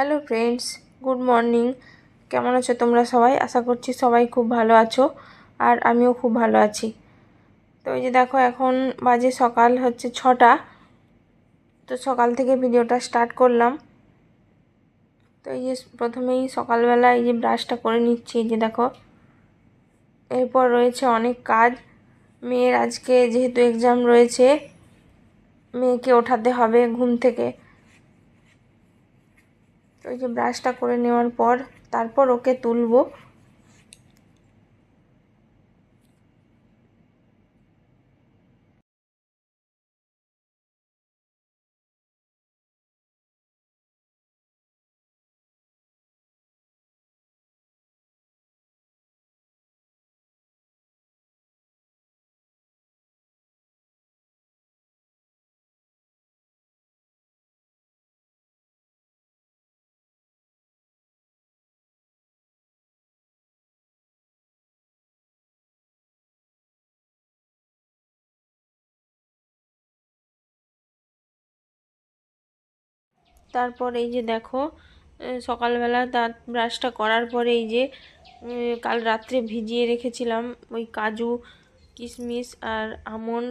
Hello friends good morning কেমন আছো তোমরা সবাই? আশা করছি সবাই খুব ভালো আছো আর আমিও খুব ভালো আছি। তো ওই যে দেখো, এখন বাজে সকাল হচ্ছে ছটা। তো সকাল থেকে ভিডিওটা স্টার্ট করলাম। তো এই যে প্রথমেই সকালবেলা এই যে ব্রাশটা করে নিচ্ছি, এই যে দেখো। এরপর রয়েছে অনেক কাজ। মেয়ের আজকে যেহেতু এক্সাম রয়েছে, মেয়েকে ওঠাতে হবে ঘুম থেকে। ওই যে ব্রাশটা করে নেওয়ার পর তারপর ওকে তুলবো। তারপর এই যে দেখো সকালবেলা দাঁত ব্রাশটা করার পরে এই যে কাল রাত্রে ভিজিয়ে রেখেছিলাম ওই কাজু, কিশমিশ আর আমন্ড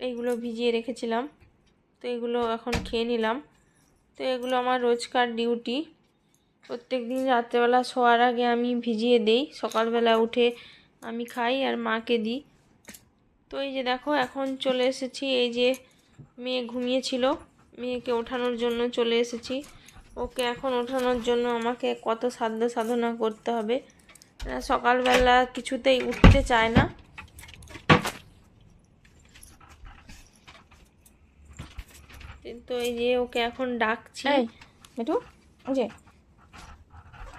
এইগুলো ভিজিয়ে রেখেছিলাম। তো এগুলো এখন খেয়ে নিলাম। তো এগুলো আমার রোজকার ডিউটি। প্রত্যেক দিন রাত্রেবেলা শোয়ার আগে আমি ভিজিয়ে দেই। সকালবেলা উঠে আমি খাই আর মাকে দিই। তো এই যে দেখো, এখন চলে এসেছি। এই যে মেয়ে ঘুমিয়েছিল। মেয়েকে ওঠানোর জন্য চলে এসেছি। ওকে এখন ওঠানোর জন্য আমাকে কত সাধ্য সাধনা করতে হবে। সকালবেলা কিছুতেই উঠতে চায় না। কিন্তু এই যে ওকে এখন ডাকছি। বেটু ওই যে,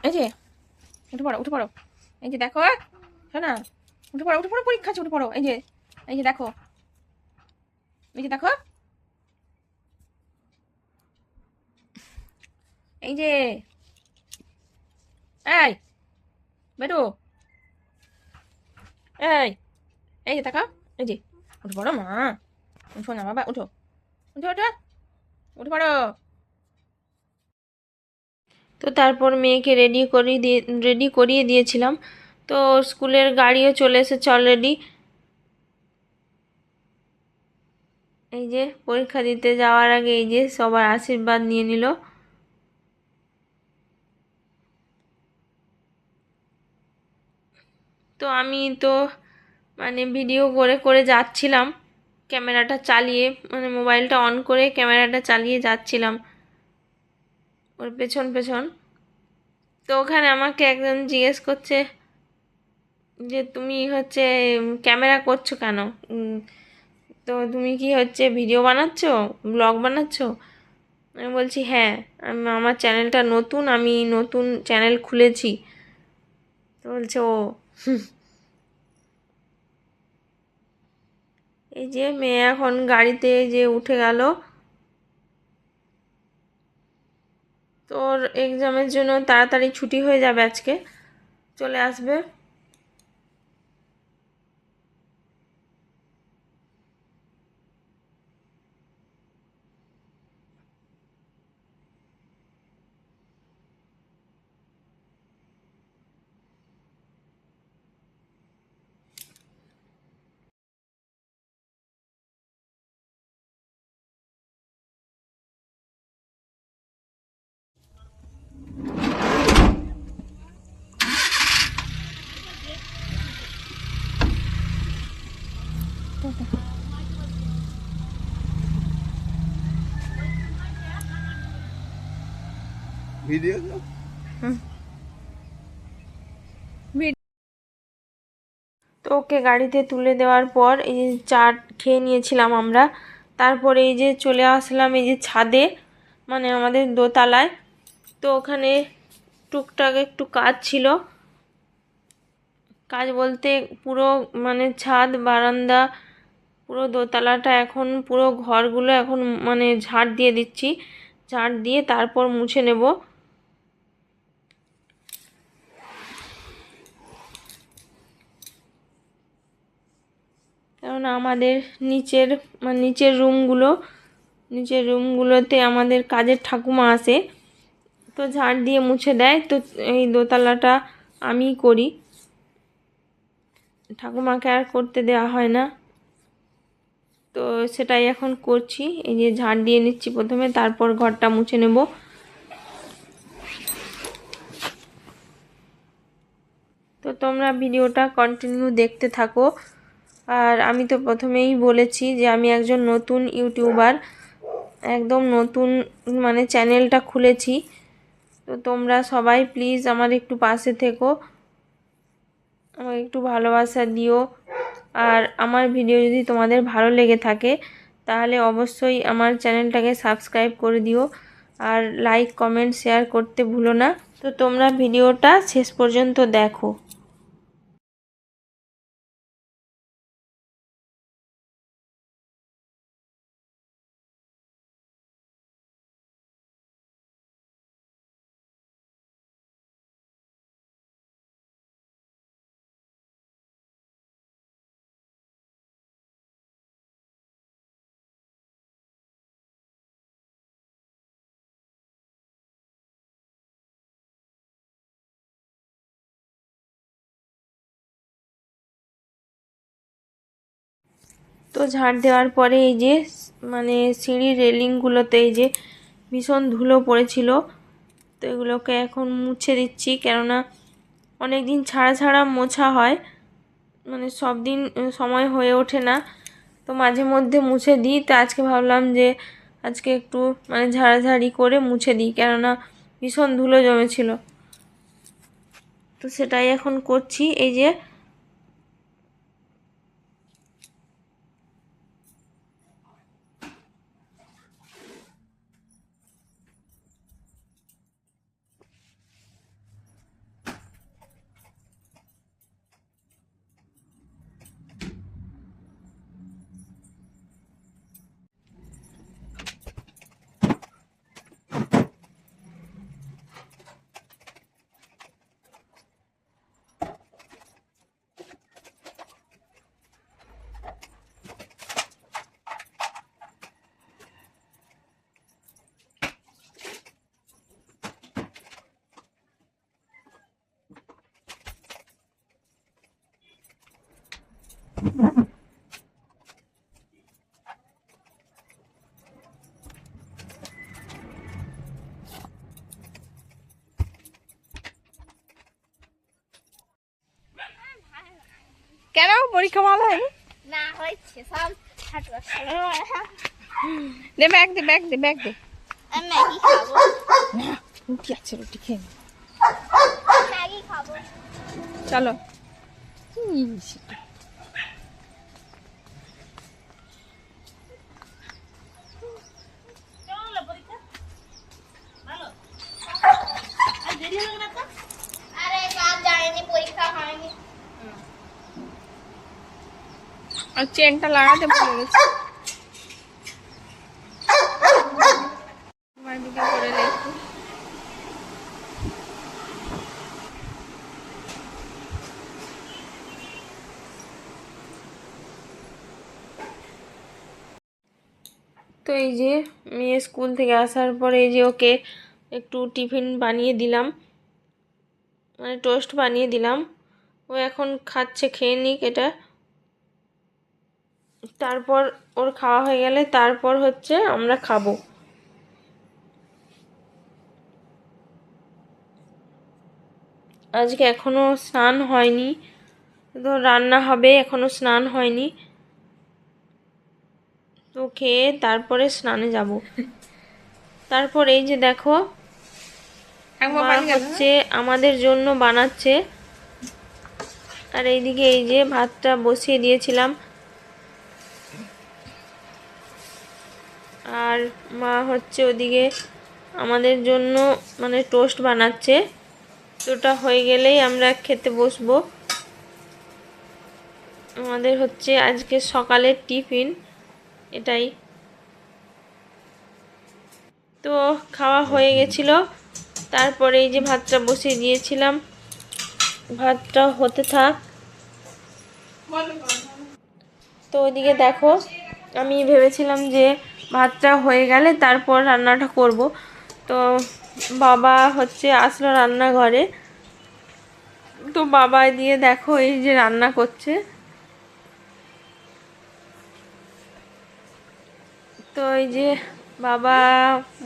এই যে, উঠে পড়ো উঠে পড়ো। এই যে দেখো, শোনা, উঠে পড়ো উঠে পড়ো, পরীক্ষা আছে, উঠে পড়ো। এই যে এই যে দেখো, এই যে দেখো এই যে, এই, বেটু, এই এই যে দেখো এই যে, উঠে পড়ো, মা, উঠো না বাবা, উঠো উঠো উঠো, উঠে পড়ো। তো তারপর মেয়েকে রেডি করিয়ে দিয়ে রেডি করিয়ে দিয়েছিলাম। তো স্কুলের গাড়িও চলে এসেছে অলরেডি এই যে, পরীক্ষা দিতে যাওয়ার আগে এই যে সবার আশীর্বাদ নিয়ে নিল। তো আমি তো মানে ভিডিও করে করে যাচ্ছিলাম। ক্যামেরাটা চালিয়ে মানে মোবাইলটা অন করে ক্যামেরাটা চালিয়ে যাচ্ছিলাম। ওর পেছন পেছন। তো ওখানে আমাকে একজন জিজ্ঞেস করছে যে, তুমি হচ্ছে ক্যামেরা করছ কেন? তো তুমি কি হচ্ছে ভিডিও বানাচ্ছ? ব্লগ বানাচ্ছ? আমি বলছি হ্যাঁ আমার চ্যানেলটা নতুন, আমি নতুন চ্যানেল খুলেছি। তো বলছে, ও এই যে মেয়ে এখন গাড়িতে যে উঠে গেল। তোর এক্সামের জন্য তাড়াতাড়ি ছুটি হয়ে যাবে আজকে। চলে আসবে। তো? ওকে গাড়িতে তুলে দেওয়ার পর এই যে চাট খেয়ে নিয়েছিলাম আমরা। তারপরে এই যে চলে আসলাম এই যে ছাদে মানে আমাদের দোতলায়। তো ওখানে টুকটাক একটু কাজ ছিল। কাজ বলতে পুরো মানে ছাদ, বারান্দা পুরো দোতলাটা এখন, পুরো ঘরগুলো এখন মানে ঝাড় দিয়ে দিচ্ছি। ঝাড় দিয়ে তারপর মুছে নেব। কারণ আমাদের নিচের মানে নিচের রুমগুলো, নিচের রুমগুলোতে আমাদের কাজের ঠাকুমা আসে, তো ঝাড় দিয়ে মুছে দেয়। তো এই দোতলাটা আমিই করি। ঠাকুমাকে আর করতে দেওয়া হয় না। তো সেটাই এখন করছি। এই যে ঝাড় দিয়ে নিচ্ছি প্রথমে, তারপর ঘরটা মুছে নেব। তো তোমরা ভিডিওটা কন্টিনিউ দেখতে থাকো। আর আমি তো প্রথমেই বলেছি যে আমি একজন নতুন ইউটিউবার, একদম নতুন মানে চ্যানেলটা খুলেছি। তো তোমরা সবাই প্লিজ আমার একটু পাশে থেকো। আমাকে একটু ভালোবাসা দিও। আর আমার ভিডিও যদি তোমাদের ভালো লেগে থাকে, তাহলে অবশ্যই আমার চ্যানেলটাকে সাবস্ক্রাইব করে দিও। আর লাইক কমেন্ট শেয়ার করতে ভুলো না। তো তোমরা ভিডিওটা শেষ পর্যন্ত দেখো। তো ঝাড় দেওয়ার পরে এই যে মানে সিঁড়ির রেলিংগুলোতে এই যে ভীষণ ধুলো পড়েছিল, তো এগুলোকে এখন মুছে দিচ্ছি। কেননা অনেক দিন ছাড়া ছাড়া মোছা হয় মানে সব দিন সময় হয়ে ওঠে না। তো মাঝে মধ্যে মুছে দিই। তো আজকে ভাবলাম যে, আজকে একটু মানে ঝাড়াঝাড়ি করে মুছে দিই, কেননা ভীষণ ধুলো জমেছিল। তো সেটাই এখন করছি। এই যে কেন? পরীক্ষা ভালো হয়নি? না সব দে ব্যাগ দে ব্যাগ দে ব্যাগ দে। রুটি আছে রুটি খেয়ে চলো আরে বাপ জানেনি পরীক্ষা হয়নি আর চেনটা লাগাতে ভুলে গেছি। তো এই যে মেয়ে স্কুল থেকে আসার পরে এই যে ওকে একটু টিফিন বানিয়ে দিলাম। মানে টোস্ট বানিয়ে দিলাম। ও এখন খাচ্ছে, খেয়ে নিক এটা। তারপর ওর খাওয়া হয়ে গেলে তারপর হচ্ছে আমরা খাব। আজকে এখনও স্নান হয়নি। তো রান্না হবে এখনও স্নান হয়নি। তো খেয়ে তারপরে স্নানে যাব। তারপর এই যে দেখো হচ্ছে আমাদের জন্য বানাচ্ছে। আর এইদিকে এই যে ভাতটা বসিয়ে দিয়েছিলাম। আর মা হচ্ছে ওদিকে আমাদের জন্য মানে টোস্ট বানাচ্ছে। তো ওটা হয়ে গেলেই আমরা খেতে বসবো। আমাদের হচ্ছে আজকে সকালের টিফিন, এটাই। তো খাওয়া হয়ে গেছিল। তারপরে এই যে ভাতটা বসিয়ে দিয়েছিলাম। ভাতটা হতে থাক। তো ওইদিকে দেখো, আমি ভেবেছিলাম যে ভাতটা হয়ে গেলে তারপর রান্নাটা করব। তো বাবা হচ্ছে আসলো রান্নাঘরে। তো বাবা দিয়ে দেখো এই যে রান্না করছে। তো এই যে বাবা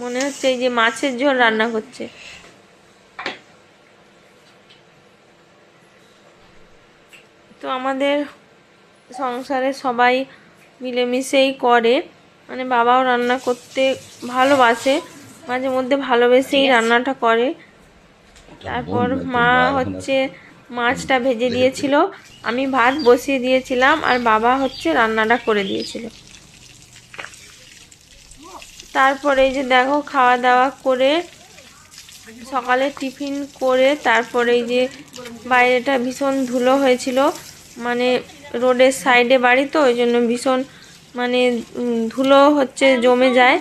মনে হচ্ছে এই যে মাছের ঝোল রান্না করছে। তো আমাদের সংসারে সবাই মিলেমিশেই করে। মানে বাবাও রান্না করতে ভালোবাসে মাঝে মধ্যে ভালোবেসেই রান্নাটা করে। তারপর মা হচ্ছে মাছটা ভেজে দিয়েছিল আমি ভাত বসিয়ে দিয়েছিলাম আর বাবা হচ্ছে রান্নাটা করে দিয়েছিল। তারপরে এই যে দেখো খাওয়া দাওয়া করে সকালে টিফিন করে তারপরে এই যে বাইরেটা ভীষণ ধুলো হয়েছিল মানে রোডের সাইডে বাড়ি তো ওই জন্য ভীষণ মানে ধুলো হচ্ছে জমে যায়।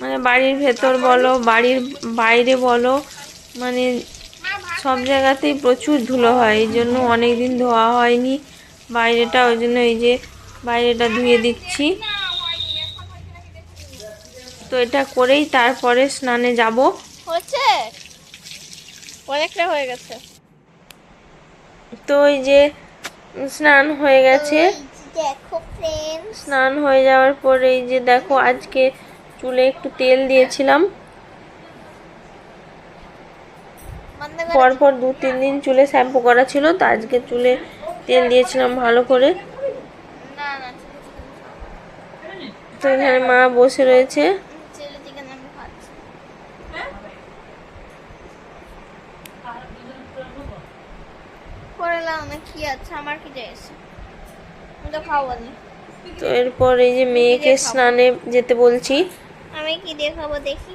মানে বাড়ির ভেতর বলো বাড়ির বাইরে বলো মানে সব জায়গাতেই প্রচুর ধুলো হয়। এই জন্য অনেক দিন ধোয়া হয়নি। বাইরেটা ওই জন্য এই যে বাইরেটা ধুয়ে দিচ্ছি। তো এটা করেই তারপরে স্নানে যাব। হচ্ছে অনেকটা হয়ে গেছে। তো ওই যে স্নান হয়ে গেছে। দেখো ফ্রেন্ডস স্নান হয়ে যাওয়ার পরে এই যে দেখো আজকে চুলে একটু তেল দিয়েছিলাম। পরপর দু তিন দিন চুলে শ্যাম্পু করা ছিল তো আজকে চুলে তেল দিয়েছিলাম ভালো করে। তো এখানে মা বসে রয়েছে। চিলি চিকেন আমি খাচ্ছি। করে লাও না কি আছে আমার কি আমি তো এরপর এই যে মেয়েকে স্নানে যেতে বলছি। আমি কি দিয়ে খাব দেখি।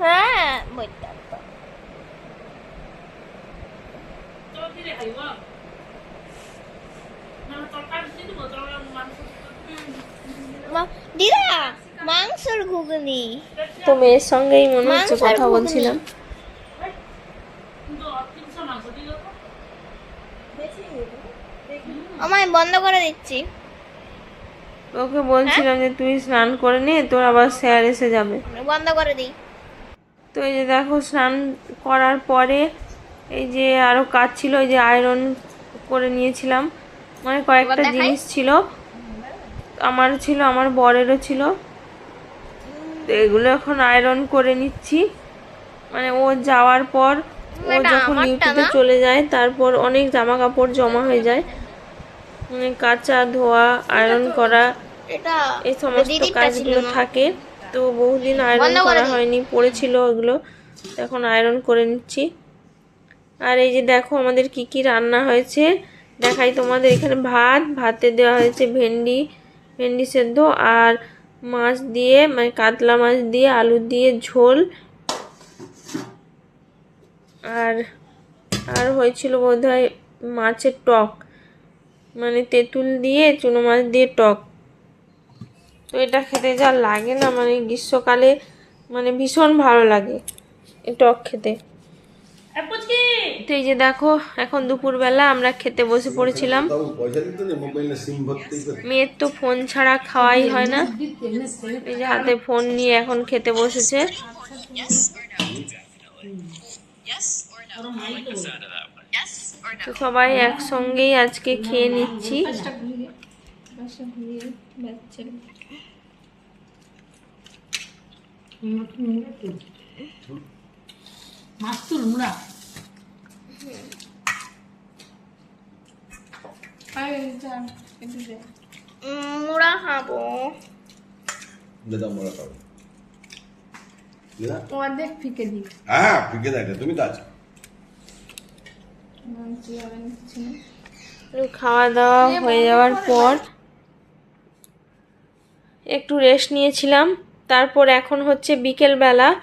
হ্যাঁ দিদা মাংসর ঘুগনি। তো মেয়ের সঙ্গেই মনে হচ্ছে কথা বলছিলাম। আমায় বন্ধ করে দিচ্ছি। ওকে বলছিলাম যে তুই স্নান করে নে তোর আবার স্যার এসে যাবে। বন্ধ করে দিই। তো এই যে দেখো স্নান করার পরে এই যে আরও কাজ ছিল ওই যে আয়রন করে নিয়েছিলাম। মানে কয়েকটা জিনিস ছিল। আমার ছিল আমার বরেরও ছিল। তো এগুলো এখন আয়রন করে নিচ্ছি। মানে ও যাওয়ার পর ও যখন ডিউটিতে চলে যায় তারপর অনেক জামা কাপড় জমা হয়ে যায়। মানে কাচা ধোয়া আয়রন করা এই সমস্ত কাজগুলো থাকে। তো বহুদিন আয়রন করা হয়নি পড়েছিল ওগুলো। এখন আয়রন করে নিচ্ছি। আর এই যে দেখো আমাদের কি কি রান্না হয়েছে দেখাই তোমাদের। এখানে ভাত ভাতে দেওয়া হয়েছে ভেন্ডি ভেন্ডি সেদ্ধ আর মাছ দিয়ে মানে কাতলা মাছ দিয়ে আলু দিয়ে ঝোল। আর আর হয়েছিল বোধহয় মাছের টক। মানে তেঁতুল দিয়ে চুনো মাছ দিয়ে টক। তো এটা খেতে যা লাগে না মানে গ্রীষ্মকালে মানে ভীষণ ভালো লাগে এই টক খেতে। তো এই যে দেখো এখন দুপুরবেলা আমরা খেতে বসে পড়েছিলাম। মেয়ের তো ফোন ছাড়া খাওয়াই হয় না। এই যে হাতে ফোন নিয়ে এখন খেতে বসেছে। তো সবাই একসঙ্গেই আজকে খেয়ে নিচ্ছি। মুড়া খাব। দাদা মোরা খাবে। দিদা অর্ধেক ফিকে দিই হ্যাঁ ফিকে দেখে তুমি তো আছো। খাওয়া দাওয়া হয়ে যাওয়ার পর একটু রেস্ট নিয়েছিলাম। তারপর এখন হচ্ছে বিকেলবেলা।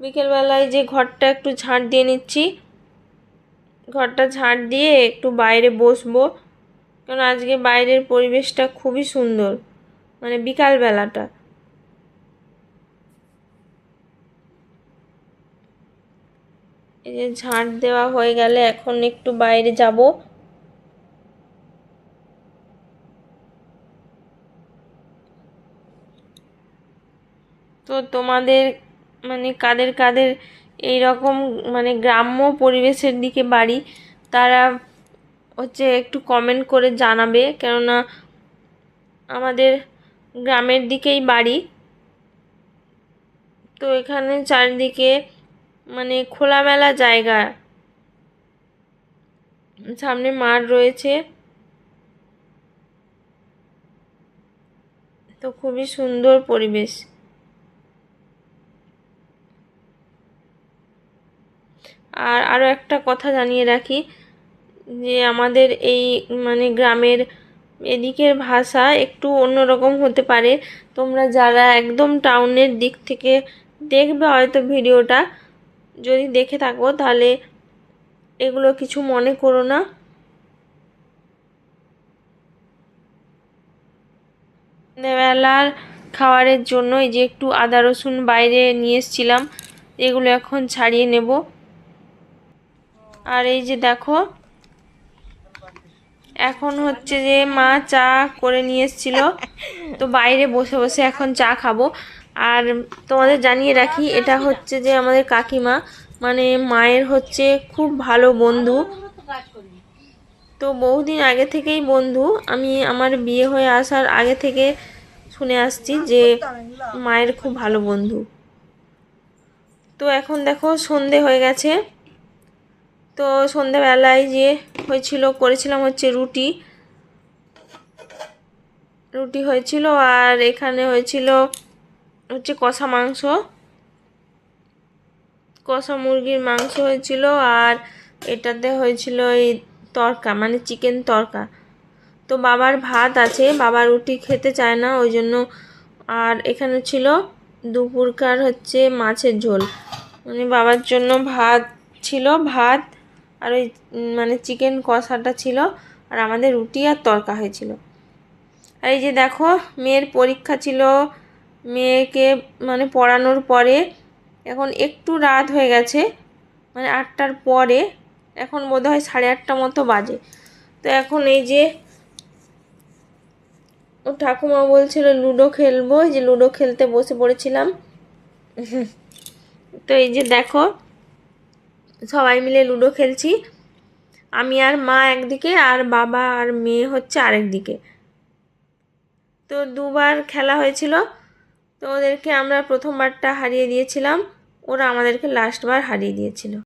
বিকেলবেলায় যে ঘরটা একটু ঝাঁট দিয়ে নিচ্ছি। ঘরটা ঝাঁট দিয়ে একটু বাইরে বসবো। কারণ আজকে বাইরের পরিবেশটা খুবই সুন্দর। মানে বিকালবেলাটা। এই যে ঝাঁট দেওয়া হয়ে গেলে এখন একটু বাইরে যাব। তো তোমাদের মানে কাদের কাদের এই রকম মানে গ্রাম্য পরিবেশের দিকে বাড়ি, তারা হচ্ছে একটু কমেন্ট করে জানাবে। কেননা আমাদের গ্রামের দিকেই বাড়ি। তো এখানে চারিদিকে মানে খোলামেলা জায়গা। সামনে মাঠ রয়েছে। তো খুবই সুন্দর পরিবেশ। আর আরও একটা কথা জানিয়ে রাখি, যে আমাদের এই মানে গ্রামের এদিকের ভাষা একটু অন্যরকম হতে পারে। তোমরা যারা একদম টাউনের দিক থেকে দেখবে হয়তো ভিডিওটা যদি দেখে থাকো তাহলে এগুলো কিছু মনে করো না। বেলার খাবারের জন্য এই যে একটু আদা রসুন বাইরে নিয়ে এসছিলাম, এগুলো এখন ছাড়িয়ে নেব। আর এই যে দেখো, এখন হচ্ছে যে মা চা করে নিয়ে এসেছিল। তো বাইরে বসে বসে এখন চা খাব। আর তোমাদের জানিয়ে রাখি, এটা হচ্ছে যে আমাদের কাকিমা মানে মায়ের হচ্ছে খুব ভালো বন্ধু। তো বহুদিন আগে থেকেই বন্ধু। আমি আমার বিয়ে হয়ে আসার আগে থেকে শুনে আসছি যে মায়ের খুব ভালো বন্ধু। তো এখন দেখো সন্ধে হয়ে গেছে। তো সন্ধেবেলায় যে হয়েছিল, করেছিলাম হচ্ছে রুটি। রুটি হয়েছিল আর এখানে হয়েছিল হচ্ছে কষা মাংস। কষা মুরগির মাংস হয়েছিল আর এটাতে হয়েছিল এই তরকা মানে চিকেন তরকা। তো বাবার ভাত আছে, বাবা রুটি খেতে চায় না, ওই জন্য আর এখানে ছিল দুপুরকার হচ্ছে মাছের ঝোল। মানে বাবার জন্য ভাত ছিল, ভাত আর ওই মানে চিকেন কষাটা ছিল আর আমাদের রুটি আর তরকা হয়েছিল। আর এই যে দেখো, মেয়ের পরীক্ষা ছিল মেয়েকে মানে পড়ানোর পরে এখন একটু রাত হয়ে গেছে মানে আটটার পরে, এখন বোধহয় সাড়ে আটটা মতো বাজে। তো এখন এই যে ও ঠাকুমা বলছিল লুডো খেলব যে লুডো খেলতে বসে পড়েছিলাম। তো এই যে দেখো, সবাই মিলে লুডো খেলছি। আমি আর মা একদিকে আর বাবা আর মেয়ে হচ্ছে আরেক দিকে। তো দুবার খেলা হয়েছিল। তো ওদেরকে আমরা প্রথমবারটা হারিয়ে দিয়েছিলাম। ওরা আমাদেরকে লাস্টবার হারিয়ে দিয়েছিল।